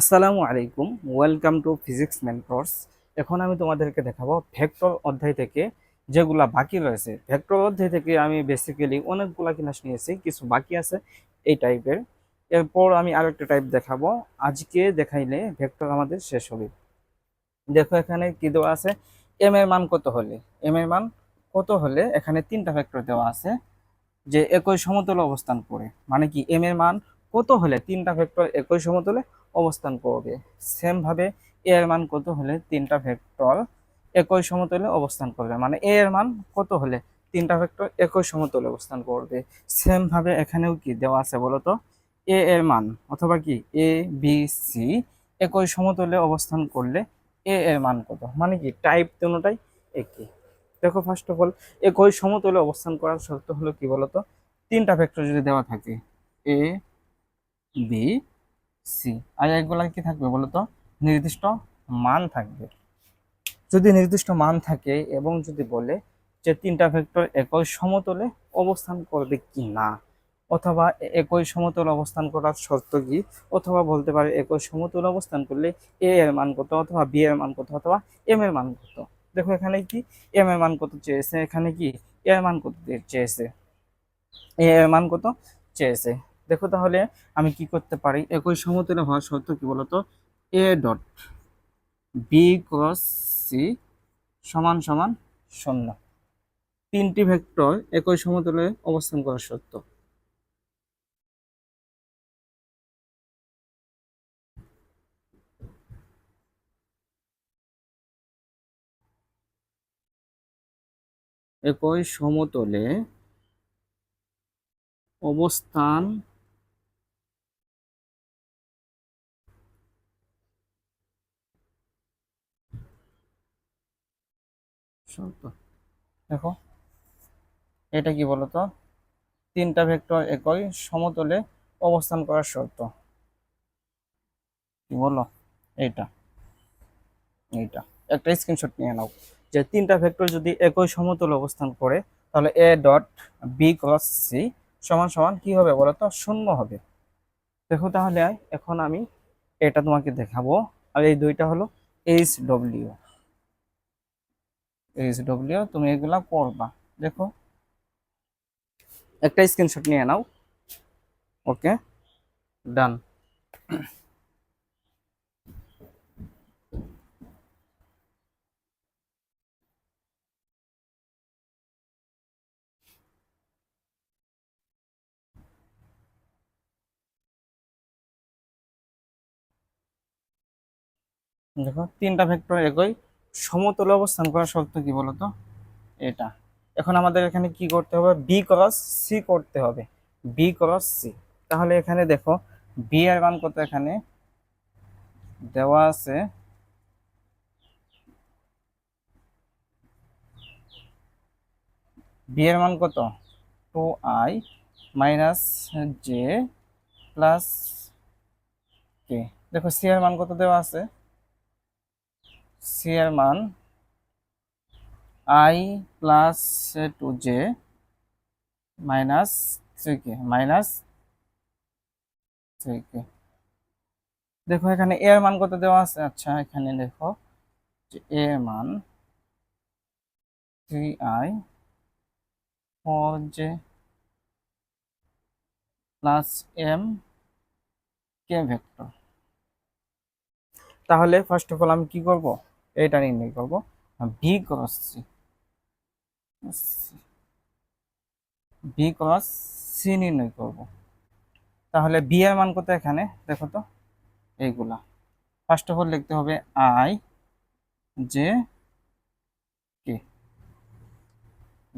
আসসালামু আলাইকুম, welcome to physics man course. এখন আমি তোমাদেরকে দেখাবো ভেক্টর অধ্যায় থেকে যেগুলা বাকি রয়েছে। ভেক্টর অধ্যায় থেকে আমি বেসিক্যালি অনেকগুলা ক্লাস নিয়েছি, কিছু বাকি আছে এই টাইপের এরপর আমি আরেকটা টাইপ দেখাবো। আজকে দেখাইলে ভেক্টর আমাদের শেষ হবে। দেখো এখানে কি দেওয়া আছে? এম এর মান কত হলে? এম এর মান কত হলে এখানে তিনটা ভেক্টর দেওয়া আছে, যে একই সমতলে অবস্থান করে। মানে কি এম এর মান কত হলে? তিনটা ভেক্টর একই সমতলে অবস্থান করবে। সেম ভাবে এ এর মান কত হলে তিনটা ভেক্টর একই সমতলে অবস্থান করবে? মানে এ এর মান কত হলে তিনটা ভেক্টর একই সমতলে অবস্থান করবে? সেম ভাবে এখানেও কি দেওয়া আছে বলতো? এ এর মান অথবা কি? এ বি সি একই সমতলে অবস্থান করলে এ এর মান কত? মানে কি? টাইপ দুটাই একই। দেখো ফার্স্ট অফ অল একই সমতলে অবস্থান করার শর্ত হলো কি বলতো? তিনটা ভেক্টর যদি দেওয়া থাকে এ বি সি আর এগুলা কি থাকবে বলতো? নির্দিষ্ট মান থাকবে। যদি নির্দিষ্ট মান থাকে এবং যদি বলে যে তিনটা ভেক্টর একই সমতলে অবস্থান করবে কি না, অথবা একই সমতলে অবস্থান করার শর্ত কি, অথবা বলতে পারে একই সমতলে অবস্থান করলে এ এর মান কত, অথবা বি এর মান কত, অথবা এম এর মান কত। দেখো এখানে কি? এম এর মান কত চেয়েছে? এখানে কি? এ এর মান কত চেয়েছে? এ এর মান কত চেয়েছে? দেখো তাহলে আমি কি করতে পারি? একই সমতলে হওয়ার শর্ত কি বলতো? A dot B cross C সমান সমান শূন্য। তিনটি ভেক্টর একই সমতলে অবস্থান করার শর্ত। একই সমতলে অবস্থান দেখো, এটা কি বলতো? তিনটা ভেক্টর একই সমতলে অবস্থান করার শর্ত। কি বলো? এইটা এইটা। একটা স্ক্রিনশট নিয়ে নাও। যে তিনটা ভেক্টর যদি একই সমতলে অবস্থান করে, তাহলে A dot B cross C সমান সমান কি হবে বলতো? শূন্য হবে। দেখো তাহলে এখন আমি এটা তোমাকে দেখাবো। আর এই দুইটা হলো এইচ ডব্লিউ এইচ ডব্লিউ তুমি এগুলা করবা দেখো। একটা স্ক্রিনশট নিয়ে নাও। ওকে? ডান দেখো, তিনটা ভেক্টর একই। সমতলে অবস্থান করার শর্ত কি বলতো? এটা। এখন আমাদের এখানে কি করতে হবে? বি ক্রস সি করতে হবে। বি ক্রস সি তাহলে এখানে দেখো বি আর মান কত এখানে? দেওয়া আছে বি এর মান কত? Two I minus J plus K দেখো সি এর মান কত দেওয়া আছে? সি এর মান I plus two J minus three K, minus three K. দেখো, এখানে এর মান কত দেওয়া আছে? আচ্ছা এখানে দেখো যে এ মান three I four J plus M K vector. তাহলে ফার্স্ট অফ অল আমি কি করব? এটা নির্ণয় করব। V cross C V cross C নির্ণয় করব। তাহলে বি এর মান কত এখানে? দেখো তো, এইগুলা। ফার্স্ট অফ অল লিখতে হবে আই জে কে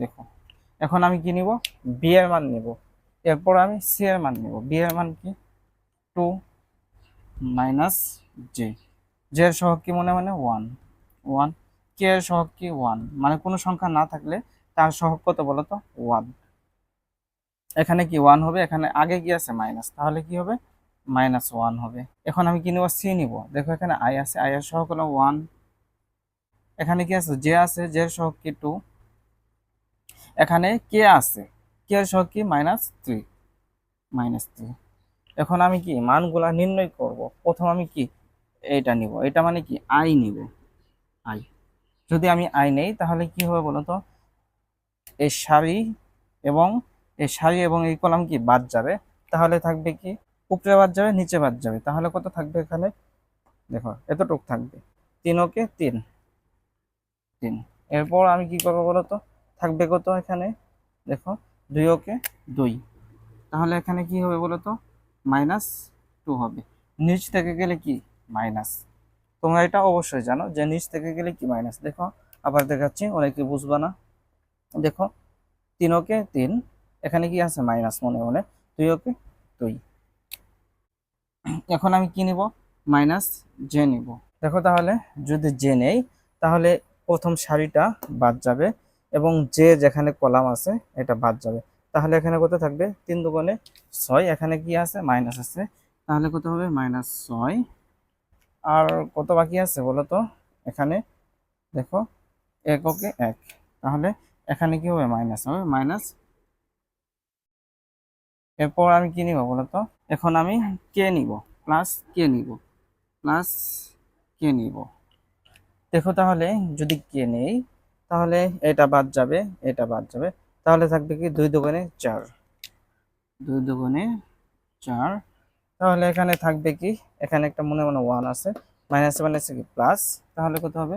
দেখো, এখন আমি কি নিব? বি এর মান নিব। এরপর আমি সি এর মান নিব। বি এর মান কি? টু মাইনাস জে জে এর সহগ কি মনে মানে? One one. কে সহগ কি ওয়ান? মানে কোনো সংখ্যা না থাকলে তার সহগ কত বলতো ওয়ান। এখানে কি ওয়ান হবে? এখানে আগে কি আছে? মাইনাস। তাহলে কি হবে? মাইনাস ওয়ান হবে। এখন আমি কি নেব? সি নিব। দেখো এখানে আই আছে। আই এর সহগ হলো ওয়ান। এখানে কি আছে? জে আছে। জে এর সহগ কি টু? এখানে কে আছে। কে এর সহগ কি? Minus three. Minus three. এখন আমি কি মানগুলা নির্ণয় করব? প্রথম আমি কি? এটা নিব। এটা মানে কি? আই নিব। আই। যদি আমি আই নেই, তাহলে কি হবে বলতো এই সারি এবং এই সারি এবং এই কলাম কি বাদ যাবে? তাহলে থাকবে কি? উপরে বাদ যাবে, নিচে বাদ যাবে। তাহলে কত থাকবে এখানে? দেখো, এতটুক থাকবে। তিন ওকে তিন। তিন। এরপর আমি কি করব বলতো থাকবে কত এখানে? দেখো, দুই ওকে দুই। তাহলে এখানে কি হবে বলতো মাইনাস টু হবে। নিচ থেকে গেলে কি? মাইনাস। তোমরা এটা অবশ্যই জানো যে নিচ থেকে গেলে কি মাইনাস দেখো, আবার দেখাচ্ছি অনেকে বুঝবা না? দেখো, তিন ওকে তিন, এখানে কি আছে মাইনাস মনে মনে? দুই ওকে দুই। এখন আমি কি নিব? মাইনাস জে নিব। দেখো তাহলে, যদি জে নেই, তাহলে প্রথম সারিটা বাদ যাবে এবং যে যেখানে কলাম আছে, এটা বাদ যাবে। তাহলে এখানে কত থাকবে? তিন দুগুণে ছয়। এখানে কি আছে? মাইনাস আছে। তাহলে কত হবে? মাইনাস ছয়। আর কত বাকি আছে বলো তো? এখানে দেখো এককে এক। তাহলে এখানে কি হবে? মাইনাস হবে? মাইনাস? এরপর আমি কি নিব বলতো এখন আমি কে নিব? প্লাস কে নিব? প্লাস কে নিব? দেখো তাহলে, যদি কে নেই, তাহলে এটা বাদ যাবে, এটা বাদ যাবে। তাহলে থাকবে কি? দুই দোকানে চার। দুই দোকানে চার তাহলে এখানে থাকবে কি? এখানে একটা মনে মনে ওয়ান আছে। মাইনাস মাইনাস কি? প্লাস তাহলে কত হবে?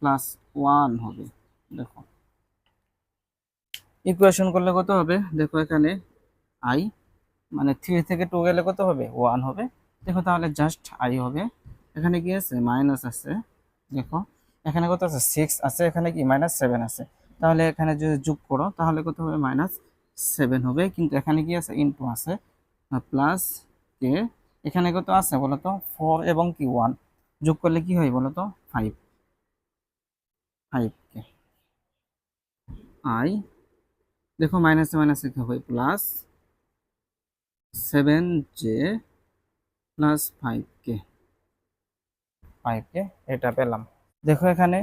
প্লাস ওয়ান হবে। দেখো। ইকুয়েশন করলে কত হবে? দেখো এখানে আই মানে থ্রি থেকে টু গেলে কত হবে? ওয়ান হবে। দেখো তাহলে জাস্ট আই হবে। এখানে কি আছে? মাইনাস আছে। দেখো। এখানে কত আছে? সিক্স আছে। এখানে কি? মাইনাস সেভেন আছে। তাহলে এখানে যদি যোগ করো, তাহলে কত হবে? মাইনাস সেভেন হবে। কিন্তু এখানে কি আছে? ইনটু আছে। Plus K? এখানে কত আছে বলো তো ফোর এবং কি? ওয়ান যোগ করলে কি হয় বলো তো ফাইভ ফাইভ কে। আই দেখো মাইনাসে মাইনাসে কি হবে plus seven J plus five K. Five K? এটা পেলাম। দেখো এখানে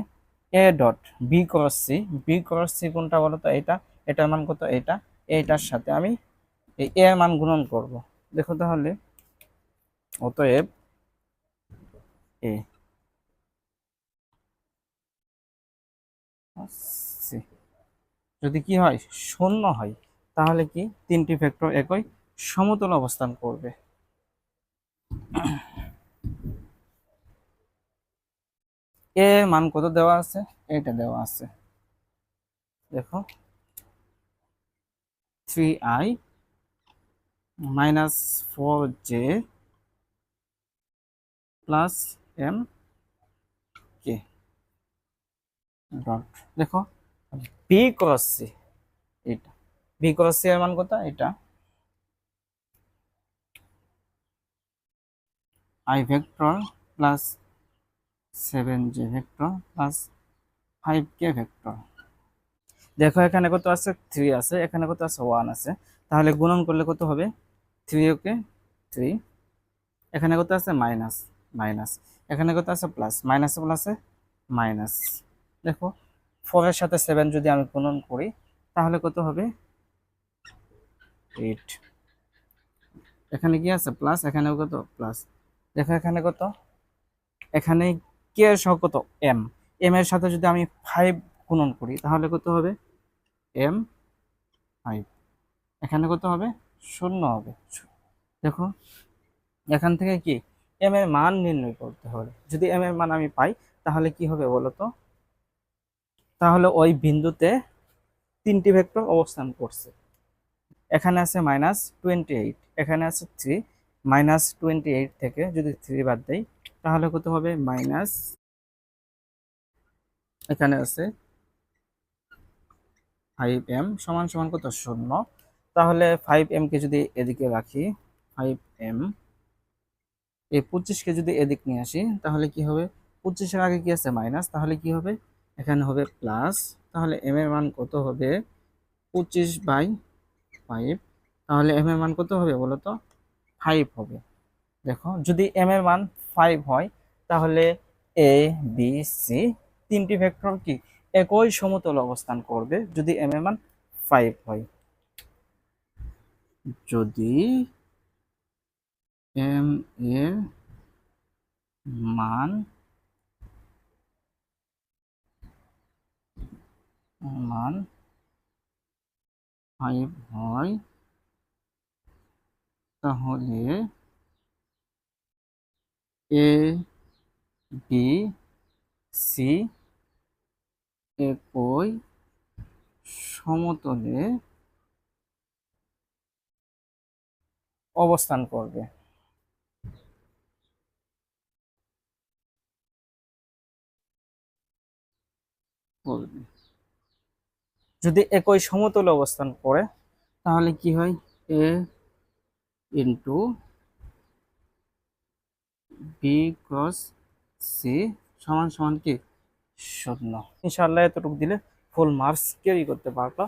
A dot B cross C B cross C কোনটা বলো তো এটা। এটার মান কত? এটা। এটার সাথে আমি এ এর মান গুণন করব। দেখো তাহলে, অতএব এ যদি কি হয়, শূন্য হয়, তাহলে কি তিনটি ভেক্টর একই সমতল অবস্থান করবে। এ মান কত দেওয়া আছে? এটা দেওয়া আছে। দেখো three I minus four J plus M K dot দেখো বি ক্রস সি এটা বি ক্রস সি এর মান কত? এটা I vector plus seven J vector plus five K vector দেখো, এখানে কত আছে? থ্রি আছে, এখানে কত আছে? ওয়ান আছে। তাহলে গুণন করলে কত হবে? থ্রি ওকে থ্রি এখানে কত আছে? মাইনাস মাইনাস এখানে কত আছে? প্লাস মাইনাসে প্লাসে মাইনাস দেখো ফোরের সাথে সেভেন যদি আমি গুণন করি, তাহলে কত হবে? এইট এখানে কি আছে? প্লাস এখানেও কত? প্লাস দেখো এখানে কত? এখানে কে সহ কত? এম এম এর সাথে যদি আমি ফাইভ গুণন করি, তাহলে কত হবে? এম ফাইভ এখানে কত হবে? শূন্য হবে। দেখো, এখান থেকে কি? এম এর মান নির্ণয় করতে হবে। যদি এম এর মান আমি পাই, তাহলে কি হবে বলো তো? তাহলে ওই বিন্দুতে তিনটি ভেক্টর অবস্থান করছে। এখানে আছে মাইনাস টোয়েন্টি এইট এখানে আছে থ্রি মাইনাস টোয়েন্টি এইট থেকে যদি থ্রি বাদ দেই, তাহলে কত হবে? মাইনাস এখানে আছে ফাইভ এম সমান সমান কত? শূন্য। তাহলে ফাইভ এম কে যদি এদিকে রাখি ফাইভ এম এই পঁচিশকে যদি এদিক নিয়ে আসি, তাহলে কি হবে? পঁচিশের আগে কি আছে? মাইনাস তাহলে কি হবে? এখানে হবে প্লাস তাহলে এম এর মান কত হবে? পঁচিশ বাই ফাইভ তাহলে এম এর মান কত হবে বলো তো ফাইভ হবে। দেখো, যদি এম এর মান ফাইভ হয়, তাহলে এ বি সি তিনটি ভেক্টর কি? একই সমতল অবস্থান করবে যদি এম এর মান ফাইভ হয়। যদি এম এর মান মান ফাইভ হয় তাহলে এ বি সি একই সমতলে অবস্থান করবে। যদি একই সমতলে অবস্থান করে তাহলে কি হয়? A into B cross C সমান সমান কি? শূন্য। ইনশাল্লাহ এতটুকু দিলে ফুল মার্কস কেউই করতে পারবা